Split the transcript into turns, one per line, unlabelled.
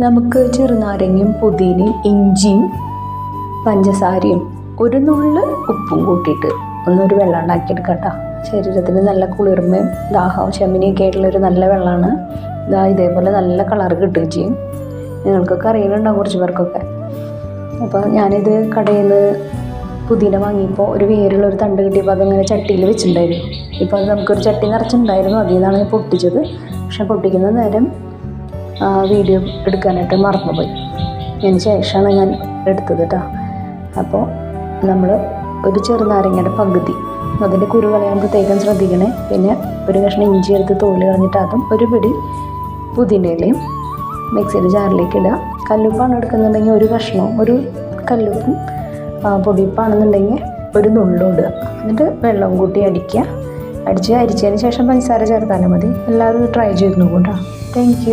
നമുക്ക് ചെറുനാരങ്ങയും പുതിനയും ഇഞ്ചിയും പഞ്ചസാരയും ഒരു നുള്ള് ഉപ്പും കൂട്ടിയിട്ട് ഒന്നൊരു വെള്ളം ഉണ്ടാക്കിയെടുക്കാം ശരീരത്തിന് നല്ല കുളിർമയും ദാഹവും ശമിനിയൊക്കെ ആയിട്ടുള്ളൊരു നല്ല വെള്ളമാണ്. ഇതാ ഇതേപോലെ നല്ല കളർ കിട്ടുകയും ചെയ്യും. നിങ്ങൾക്കൊക്കെ അറിയുന്നുണ്ടാവും കുറച്ച് പേർക്കൊക്കെ? അപ്പോൾ ഞാനിത് കടയിൽ നിന്ന് പുതിന വാങ്ങിയപ്പോൾ ഒരു വേരുള്ള ഒരു തണ്ട് കിട്ടിയപ്പോൾ അതിങ്ങനെ ചട്ടിയിൽ വെച്ചിട്ടുണ്ടായിരുന്നു. ഇപ്പോൾ അത് നമുക്കൊരു ചട്ടി നിറച്ചിട്ടുണ്ടായിരുന്നു. അതിൽ നിന്നാണ് പൊട്ടിച്ചത്. പക്ഷെ പൊട്ടിക്കുന്ന നേരം വീഡിയോ എടുക്കാനായിട്ട് മറന്നുപോയി. അതിന് ശേഷമാണ് ഞാൻ എടുത്തത് കേട്ടോ അപ്പോൾ നമ്മൾ ഒരു ചെറുനാരങ്ങയുടെ പകുതി അതിന്റെ കുരു കളയാൻ പ്രത്യേകം ശ്രദ്ധിക്കണേ. പിന്നെ ഒരു കഷ്ണം ഇഞ്ചി എടുത്ത് തോൽ കളഞ്ഞിട്ട് അതും ഒരു പിടി പുതിനയിലയും മിക്സിയുടെ ജാറിലേക്ക് ഇടുക. കല്ലുപ്പാണ് എടുക്കുന്നുണ്ടെങ്കിൽ ഒരു കഷ്ണവും ഒരു കല്ലുപ്പും പൊടിപ്പാണെന്നുണ്ടെങ്കിൽ ഒരു നുള്ളും ഇടുക. എന്നിട്ട് വെള്ളം കൂട്ടി അടിക്കുക. അടിച്ച് അരിച്ചതിന് ശേഷം പഞ്ചസാര ചേർത്താലും മതി. എല്ലാവരും ട്രൈ ചെയ്ത് നോക്കൂട്ടോ താങ്ക്